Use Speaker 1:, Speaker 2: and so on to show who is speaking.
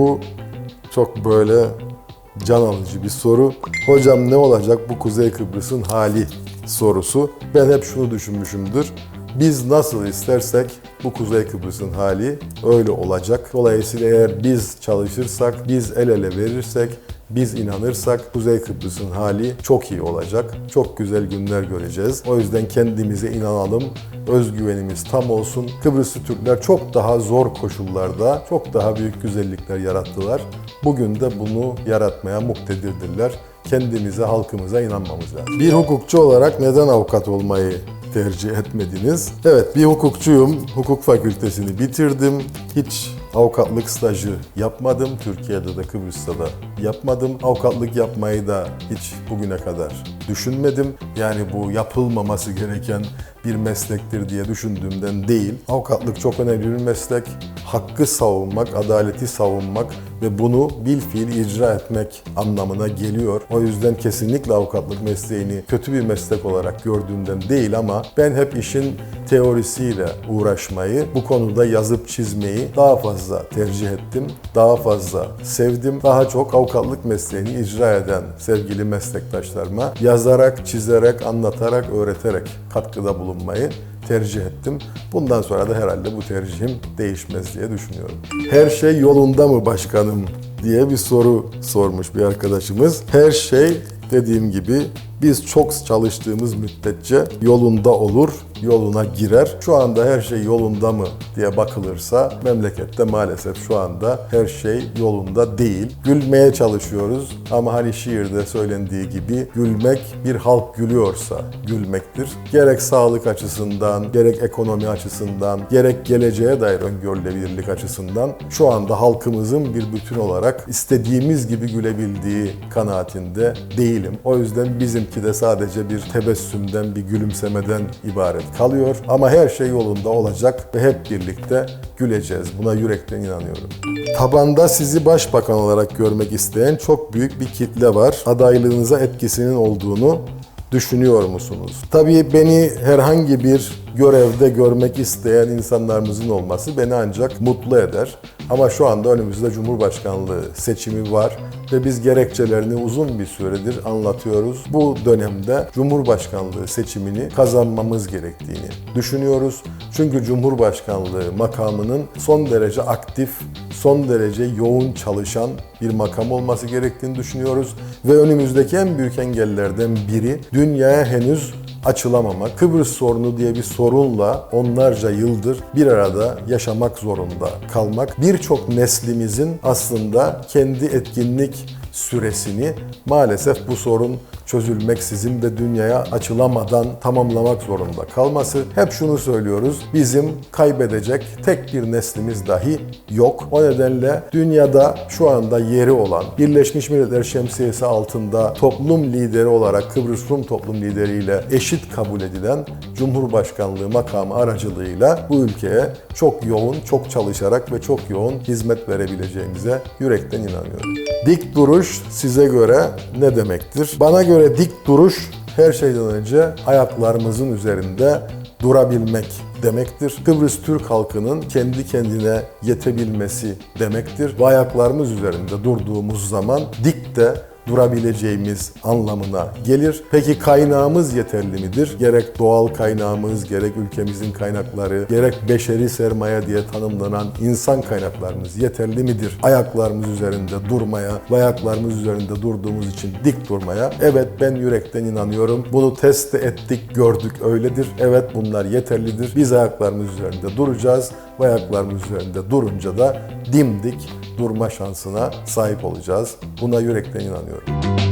Speaker 1: Bu çok böyle can alıcı bir soru. Hocam ne olacak bu Kuzey Kıbrıs'ın hali sorusu. Ben hep şunu düşünmüşümdür. Biz nasıl istersek bu Kuzey Kıbrıs'ın hali öyle olacak. Dolayısıyla eğer biz çalışırsak, biz el ele verirsek, biz inanırsak Kuzey Kıbrıs'ın hali çok iyi olacak. Çok güzel günler göreceğiz. O yüzden kendimize inanalım. Özgüvenimiz tam olsun. Kıbrıslı Türkler çok daha zor koşullarda çok daha büyük güzellikler yarattılar. Bugün de bunu yaratmaya muktedirdirler. Kendimize, halkımıza inanmamız lazım. Bir hukukçu olarak neden avukat olmayı tercih etmediniz? Evet, bir hukukçuyum. Hukuk fakültesini bitirdim. Hiç avukatlık stajı yapmadım. Türkiye'de de Kıbrıs'ta da yapmadım. Avukatlık yapmayı da hiç bugüne kadar düşünmedim. Yani bu yapılmaması gereken bir meslektir diye düşündüğümden değil. Avukatlık çok önemli bir meslek. Hakkı savunmak, adaleti savunmak ve bunu bil fiil icra etmek anlamına geliyor. O yüzden kesinlikle avukatlık mesleğini kötü bir meslek olarak gördüğümden değil ama ben hep işin teorisiyle uğraşmayı, bu konuda yazıp çizmeyi daha fazla tercih ettim. Daha fazla sevdim. Daha çok avukatlık mesleğini icra eden sevgili meslektaşlarıma yazarak, çizerek, anlatarak, öğreterek katkıda bulunmayı tercih ettim. Bundan sonra da herhalde bu tercihim değişmez diye düşünüyorum. Her şey yolunda mı başkanım diye bir soru sormuş bir arkadaşımız. Her şey dediğim gibi biz çok çalıştığımız müddetçe yolunda olur, yoluna girer. Şu anda her şey yolunda mı diye bakılırsa memlekette maalesef şu anda her şey yolunda değil. Gülmeye çalışıyoruz ama hani şiirde söylendiği gibi gülmek bir halk gülüyorsa gülmektir. Gerek sağlık açısından, gerek ekonomi açısından, gerek geleceğe dair öngörülebilirlik açısından şu anda halkımızın bir bütün olarak istediğimiz gibi gülebildiği kanaatinde değilim. O yüzden bizimki de sadece bir tebessümden, bir gülümsemeden ibaret kalıyor. Ama her şey yolunda olacak ve hep birlikte güleceğiz. Buna yürekten inanıyorum. Tabanda sizi başbakan olarak görmek isteyen çok büyük bir kitle var. Adaylığınıza etkisinin olduğunu düşünüyor musunuz? Tabii beni herhangi bir görevde görmek isteyen insanlarımızın olması beni ancak mutlu eder. Ama şu anda önümüzde Cumhurbaşkanlığı seçimi var ve biz gerekçelerini uzun bir süredir anlatıyoruz. Bu dönemde Cumhurbaşkanlığı seçimini kazanmamız gerektiğini düşünüyoruz. Çünkü Cumhurbaşkanlığı makamının son derece aktif, son derece yoğun çalışan bir makam olması gerektiğini düşünüyoruz. Ve önümüzdeki en büyük engellerden biri dünyaya henüz açılamamak. Kıbrıs sorunu diye bir sorunla onlarca yıldır bir arada yaşamak zorunda kalmak. Birçok neslimizin aslında kendi etkinlik süresini maalesef bu sorun çözülmeksizin ve dünyaya açılamadan tamamlamak zorunda kalması. Hep şunu söylüyoruz. Bizim kaybedecek tek bir neslimiz dahi yok. O nedenle dünyada şu anda yeri olan Birleşmiş Milletler Şemsiyesi altında toplum lideri olarak Kıbrıs Rum toplum lideriyle eşit kabul edilen Cumhurbaşkanlığı makamı aracılığıyla bu ülkeye çok yoğun, çok çalışarak ve çok yoğun hizmet verebileceğimize yürekten inanıyorum. Dik duruş size göre ne demektir? Bana göre dik duruş her şeyden önce ayaklarımızın üzerinde durabilmek demektir. Kıbrıs Türk halkının kendi kendine yetebilmesi demektir. Ve ayaklarımız üzerinde durduğumuz zaman dik de durabileceğimiz anlamına gelir. Peki kaynağımız yeterli midir? Gerek doğal kaynağımız, gerek ülkemizin kaynakları, gerek beşeri sermaye diye tanımlanan insan kaynaklarımız yeterli midir? Ayaklarımız üzerinde durmaya ayaklarımız üzerinde durduğumuz için dik durmaya. Evet ben yürekten inanıyorum. Bunu test ettik, gördük öyledir. Evet bunlar yeterlidir. Biz ayaklarımız üzerinde duracağız ayaklarımız üzerinde durunca da dimdik durma şansına sahip olacağız. Buna yürekten inanıyorum.